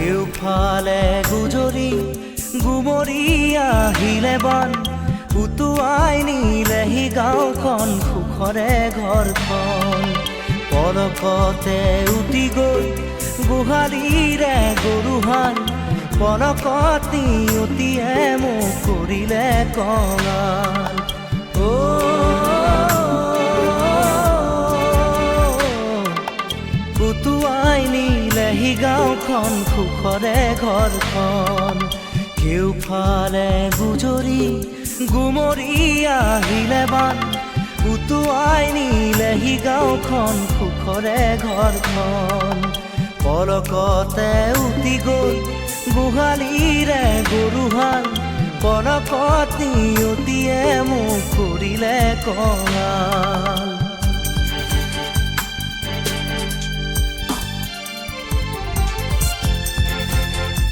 কেউফালে গুজৰি গুমৰি আহিলে বান উটুৱাই নিলেহি গাঁওখন সুখৰে ঘৰখন পলকতে উটি গৈ গোহালিৰে গৰুহাল পলকত নিয়তিয়ে মোক কৰিলে কঙাল। অ' উটুৱাই নিলেহি গাঁওখন সুখৰে ঘৰখন। কেউফালে গুজৰি গুমৰি আহিলে বান। উটুৱাই নিলেহি গাঁওখন সুখৰে ঘৰখন। পলকতে উটি গ'ল গোহালিৰে গৰুহাল পলকত নিয়তিয়ে মোক কৰিলে কঙাল।